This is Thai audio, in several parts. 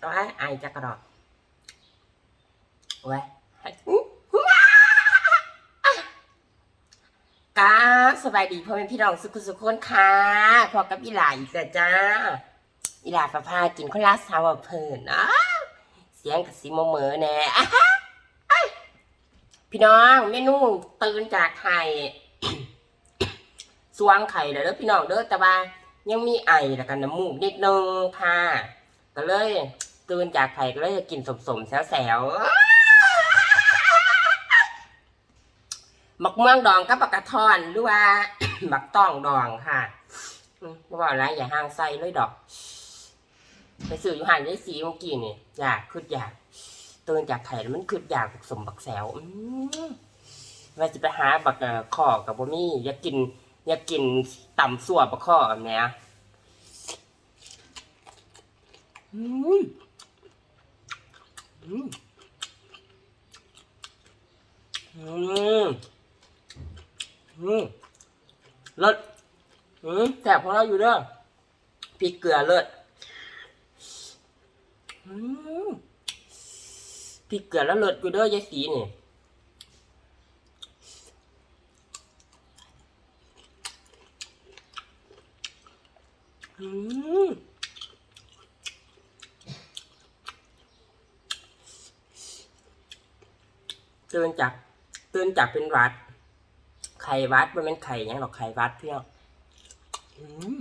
เอาไว้ไอจักระดอกไว้กาสบายดีพ่อแม่พี่น้องสุขสุขคนค่ะพอกับอีหลาอีกแล้วจ้า อีหลาฟ้าพากินข้าวราดซาวเพิ่นอ้าวเสียงกับสีโมเหมอแน่อะฮะเอ้ยพี่น้องเมนูตื่นจากไข่สวงไข่แล้วเด้อพี่น้องเด้อแต่ว่ายังมีไอแล้วกันน้ำมูกนิดนึงค่ะก็เลย ตื่นจากไข่ก็เลยจะกินสมๆแซวๆมักม่วงดองกับบักกระทอนหรือว่าบักต้องดองค่ะอืมบ่ว่าอะไรอย่าห่างใส่เลยดอก ไปสื่ออยู่หันได้สีเมื่อกี้นี่อยากคืดอยากตื่นจากไข่แล้วมันคืดอยากผสมบักแซวอืมว่าจะไปหาบักเอ่อข้อกับบ่มี่อยากกิน อยากกินต่ำส่วบักข้ออันเนี้ยอืม อืมอืมอืมเลิศอืมแสบของเราอยู่เด้อพริกเกลือเลิศอืมพริกเกลือแล้วเลิศกูเด้อยายสีนี่อืม ตื่นจากตื่นจากเป็นวัด ไข่วัดมันเป็นไข่ยังหรอกไข่วัดเพี่น้องอืม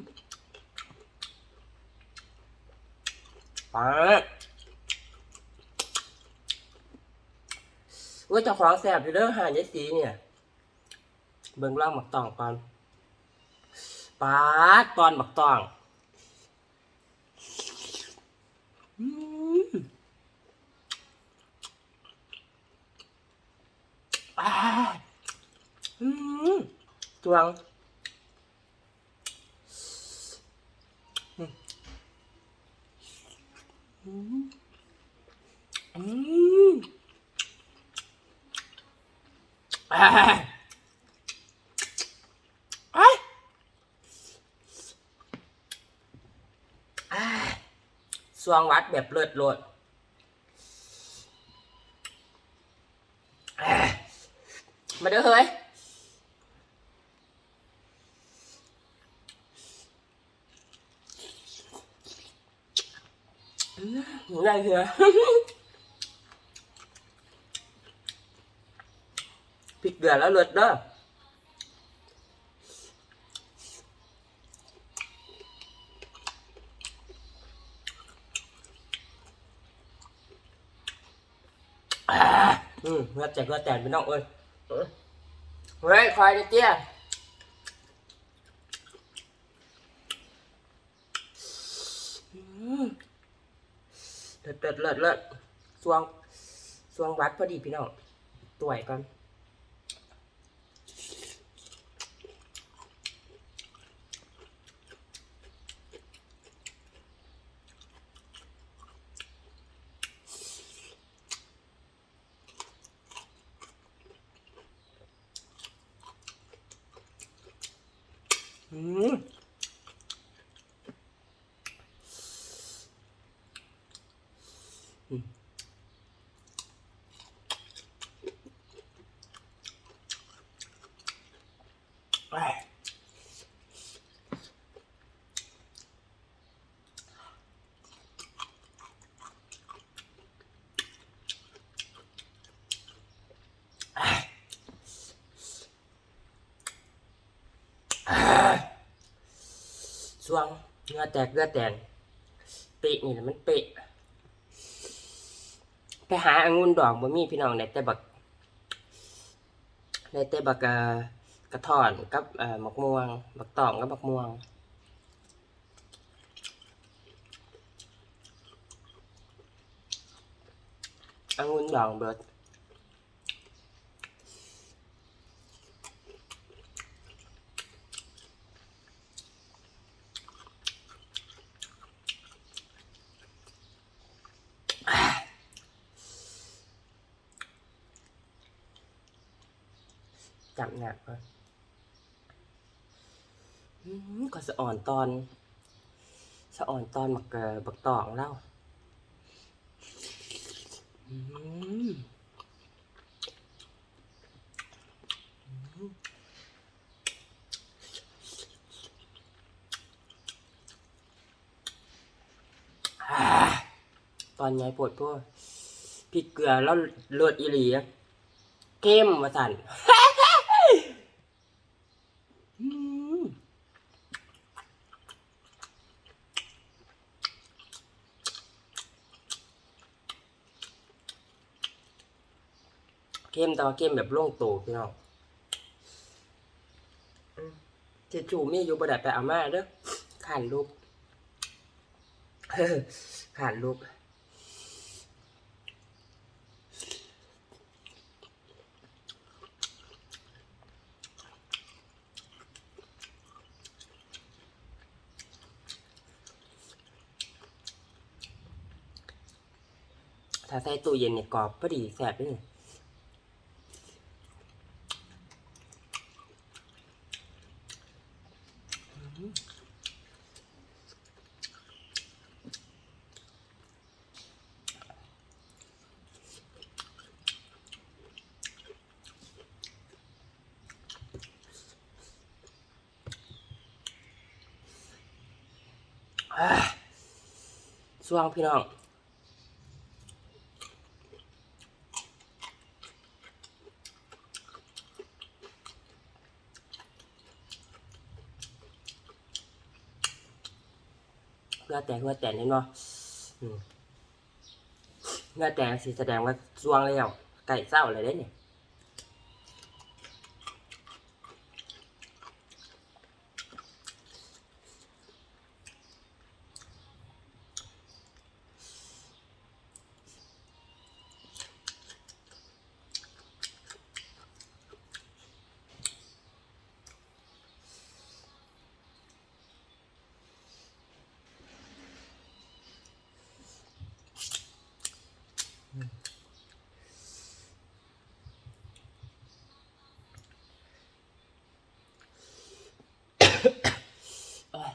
ปาดว่าจ้าของแสบอยู่เด้องหายายสีเนี่ย เบิ่งร่างหมักตองก่อนปาดตอนหมักตอง อืมอ่าอืม จวงอืมอืมอืมอ่าไอ้อ่าสวงวัดแบบเลิศโลดอ่า มาเด้อเฮ้ยอืมอะไรเหรอพริกเดือดแล้วเลิศเด้ออ่าอืมเงือแตกเงือแตกพี่น้องเอ้ย เอ้ยเฮ้ยคอยเตี้ยเลิศเลิศเลิศเลิศสวงสวงวัดพอดีพี่น้องตัวยก่อน อืมอืมไปสวง เงือแตกเงือแตนเปะนี่แหละมันเปะ ไปหาองุ่นดอกบ่มีพี่น้องได้แต่บักได้แต่บักกระท่อนกับเอ่อบักม่วง บักตองกับบักม่วงองุ่นดองเบิด จับหนักก่อนก็สะอ่อนตอน สะอ่อนตอนบักเกอบักตองเล่าอืมอ่าตอนไงปวดพวกพริกเกลือแล้วเลือดอีหลีเข้มมาสั่น อืม เข้มแต่ว่าเข้มแบบโล่งโตพี่น้องเจจูมีอยู่บไดไปเอามาเด้อขานลูกขานลูกถ้าใส่ตู้เย็นเนี่ยกรอบพอดีแสบเลย สว่างพี่น้องเพื่อแต่เพื่อแต่นี่เนาะเพื่อแต่สิแสดงว่าสวงแล้วไก่เศร้าอะไรได้เนี่ยโอ้ย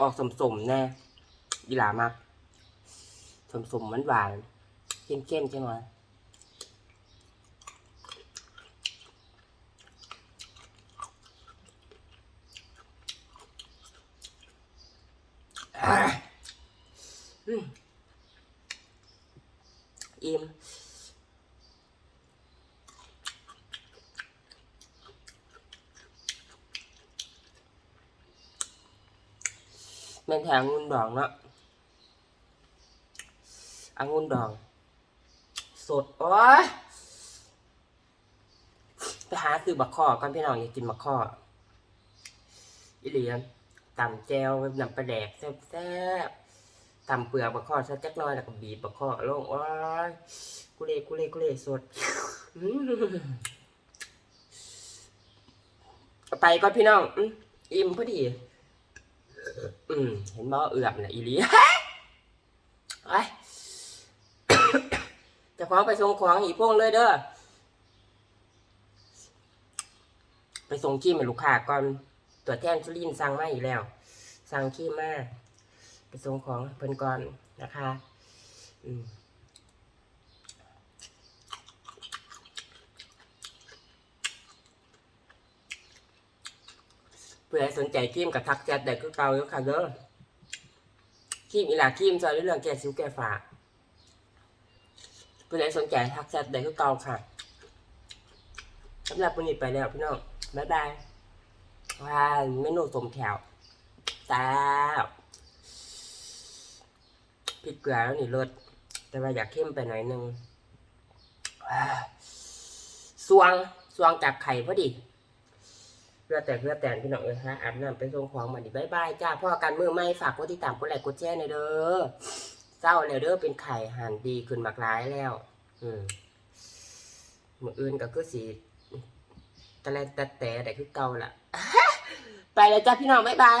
อยากออกสมแน่ยีหลามากสมๆหวานๆเข้มใช่ไหมอ่าอืม อิ่มแม่นแถงงุ่นดองเนาะอังุ่นดอง สด โอ้ยไปหาซื้อบักข้อก่อนพี่น้องอยากกินบักข้ออีเหลียนตำแจวน้ำปลาแดกแซ่บๆตำเปลือกบะข้อสักจักน้อยแล้วก็บีบบะข้อลงโอ้ยกุเลกุเลกุเลสดไปก่อนพี่น้องอิ่มพอดี อืมเห็นบ่เอือบน่ะอีหลีไอ้จะของไปส่งของอีพวงเลยเด้อ ไปส่งขี้ให้ลูกค้าก่อนตัวแทนชลินสั่งมาอีกแล้ว สั่งขี้มาไปส่งของเพิ่นก่อนนะคะ อืม เพื่อให้สนใจครีมกับทักแชทได้คือเก่าอยู่ค่ะเด้อครีมอีหลาครีมจะเรื่องแก้สิวแก้ฝาเพื่อให้สนใจทักแชทได้คือเก่าค่ะสำหรับวันนี้ไปแล้วพี่น้องบ๊ายบายว้าเมนูสมแถวแซ่บพริกเกลือนี่รสแต่ว่าอยากเข้มไปหน่อยนึงว้าวสวงสวงจากไข่พอดี เพื่อแต่เพื่อแต่พี่น้องเอ้ยฮะอาบน้ำไปส่งของมาดิบายบายจ้าพ่อกันมือไม่ฝากกดติดตามกดไลค์กดแชร์หน่อยเด้อเศร้าแล้วเด้อเป็นไข่หันดีขึ้นมากร้ายแล้ว อืมมืออื่นก็คือสีตะแลนต่แต่แต่คือเก่าล่ะ ไปแล้วจ้าพี่น้องบายบาย